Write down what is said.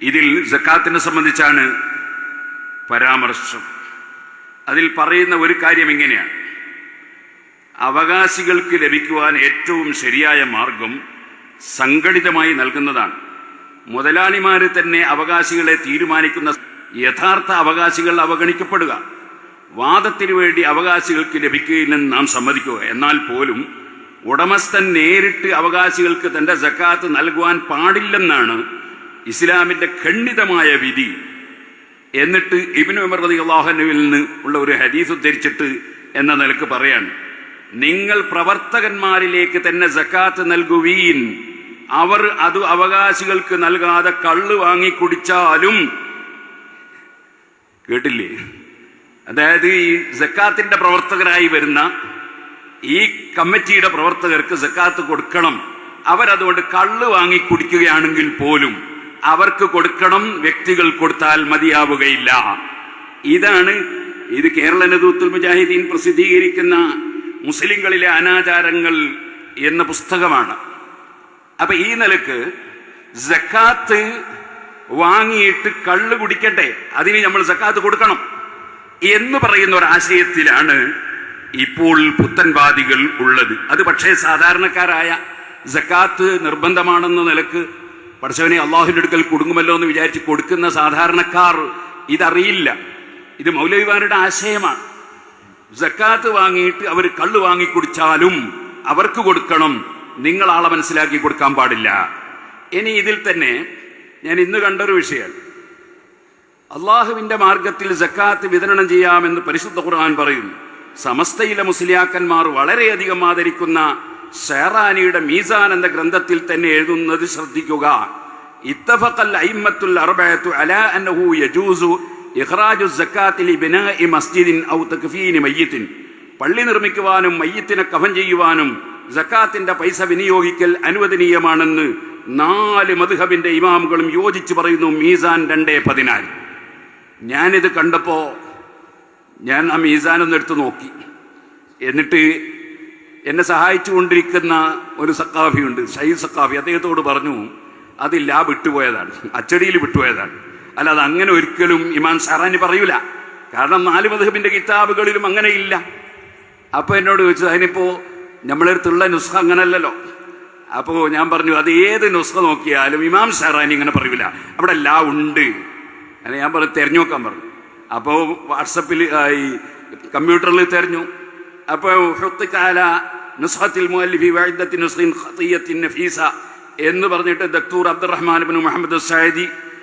ഇതിൽ ജക്കാത്തിനെ സംബന്ധിച്ചാണ് പരാമർശം. അതിൽ പറയുന്ന ഒരു കാര്യം ഇങ്ങനെയാണ്. അവകാശികൾക്ക് ലഭിക്കുവാൻ ഏറ്റവും ശരിയായ മാർഗം സംഘടിതമായി നൽകുന്നതാണ്. മുതലാളിമാര് തന്നെ അവകാശികളെ തീരുമാനിക്കുന്ന യഥാർത്ഥ അവകാശികൾ അവഗണിക്കപ്പെടുക. വാദത്തിനു വേണ്ടി അവകാശികൾക്ക് ലഭിക്കുകയില്ലെന്ന് നാം സമ്മതിക്കുക. എന്നാൽ പോലും ഉടമസ്ഥൻ നേരിട്ട് അവകാശികൾക്ക് തന്റെ ജക്കാത്ത് നൽകുവാൻ പാടില്ലെന്നാണ് ഇസ്ലാമിന്റെ ഖണ്ഡിതമായ വിധി. എന്നിട്ട് ഇബിനു ഉമർ റതി അള്ളാഹനുവിൽ നിന്ന് ഉള്ള ഒരു ഹദീസ് ഉദ്ധരിച്ചിട്ട് എന്ന നിലയ്ക്ക് പറയാണ്. നിങ്ങൾ പ്രവർത്തകന്മാരിലേക്ക് തന്നെ സക്കാത്ത് നൽകുവീൻ. അവർ അത് അവകാശികൾക്ക് നൽകാതെ കള്ള് വാങ്ങി കുടിച്ചാലും. കേട്ടില്ലേ? അതായത് ഈ സക്കാത്തിന്റെ പ്രവർത്തകരായി വരുന്ന ഈ കമ്മിറ്റിയുടെ പ്രവർത്തകർക്ക് സക്കാത്ത് കൊടുക്കണം. അവരതുകൊണ്ട് കള്ള് വാങ്ങി കുടിക്കുകയാണെങ്കിൽ പോലും. അവർക്ക് കൊടുക്കണം വ്യക്തികൾ കൊടുത്താൽ മതിയാവുകയില്ല. ഇതാണ് ഇത് കേരള നദൂത്തുൽ മുജാഹിദീൻ പ്രസിദ്ധീകരിക്കുന്ന മുസ്ലിങ്ങളിലെ അനാചാരങ്ങൾ എന്ന പുസ്തകമാണ്. അപ്പൊ ഈ നിലയ്ക്ക് ജക്കാത്ത് വാങ്ങിയിട്ട് കള്ള് കുടിക്കട്ടെ അതിന് നമ്മൾ ജക്കാത്ത് കൊടുക്കണം എന്ന് പറയുന്ന ഒരു ആശയത്തിലാണ് ഇപ്പോൾ പുത്തൻവാദികൾ ഉള്ളത്. അത് പക്ഷേ സാധാരണക്കാരായ ജക്കാത്ത് നിർബന്ധമാണെന്ന നിലയ്ക്ക് പഠിച്ചവനെ അള്ളാഹുവിന്റെ അടുക്കൽ കൊടുങ്ങുമല്ലോ എന്ന് വിചാരിച്ച് കൊടുക്കുന്ന സാധാരണക്കാർ ഇതറിയില്ല. ഇത് മൗലവിമാരുടെ ആശയമാണ്. ജക്കാത്ത് വാങ്ങിയിട്ട് അവർ കള്ള് വാങ്ങി കുടിച്ചാലും അവർക്ക് കൊടുക്കണം. നിങ്ങൾ ആളെ മനസ്സിലാക്കി കൊടുക്കാൻ പാടില്ല. ഇനി ഇതിൽ തന്നെ ഞാൻ ഇന്ന് കണ്ടൊരു വിഷയം അള്ളാഹുവിന്റെ മാർഗത്തിൽ ജക്കാത്ത് വിതരണം ചെയ്യാമെന്ന് പരിശുദ്ധ ഖുർആൻ പറയുന്നു. സമസ്തയിലെ മുസ്ലിയാക്കന്മാർ വളരെയധികം ആദരിക്കുന്ന ഷെറാനിയുടെ മീസാൻ എന്ന ഗ്രന്ഥത്തിൽ തന്നെ എഴുതുന്നത് ശ്രദ്ധിക്കുക. പള്ളി നിർമ്മിക്കുവാനും മയ്യത്തിനെ കഫൻ ചെയ്യുവാനും ജക്കാത്തിന്റെ പൈസ വിനിയോഗിക്കൽ അനുവദനീയമാണെന്ന് നാല് മധുഹബിന്റെ ഇമാമുകളും യോജിച്ചു പറയുന്നു മീസാൻ രണ്ടേ പതിനാല്. ഞാനിത് കണ്ടപ്പോ ഞാൻ ആ മീസാൻ ഒന്ന് എടുത്തു നോക്കി. എന്നിട്ട് എന്നെ സഹായിച്ചുകൊണ്ടിരിക്കുന്ന ഒരു സക്കാഫിയുണ്ട് ഷഹീദ് സക്കാഫി അദ്ദേഹത്തോട് പറഞ്ഞു അത് ലാബ് വിട്ടുപോയതാണ് അച്ചടിയിൽ വിട്ടുപോയതാണ്. അല്ലാതെ അങ്ങനെ ഒരിക്കലും ഇമാൻ സാറാനി പറയൂല. കാരണം നാല് മധുബിന്റെ കിതാബുകളിലും അങ്ങനെ ഇല്ല അപ്പൊ എന്നോട് ചോദിച്ചത് അതിനിപ്പോ നമ്മളെടുത്തുള്ള നുസ്ഖ അങ്ങനല്ലല്ലോ. അപ്പോ ഞാൻ പറഞ്ഞു അത് ഏത് നുസ്ഖ നോക്കിയാലും ഇമാം സാറാനി ഇങ്ങനെ പറയൂല. അവിടെ ലാ ഉണ്ട്. അല്ല ഞാൻ പറഞ്ഞു തിരഞ്ഞു നോക്കാൻ പറഞ്ഞു. അപ്പോൾ വാട്സപ്പിൽ ഈ കമ്പ്യൂട്ടറിൽ തിരഞ്ഞു. അപ്പോൾ നുസ്ഖത്തിൽ നഫീസ എന്ന് പറഞ്ഞിട്ട് ദക്തൂർ അബ്ദുറഹ്മാൻ മുഹമ്മദ് സൈദി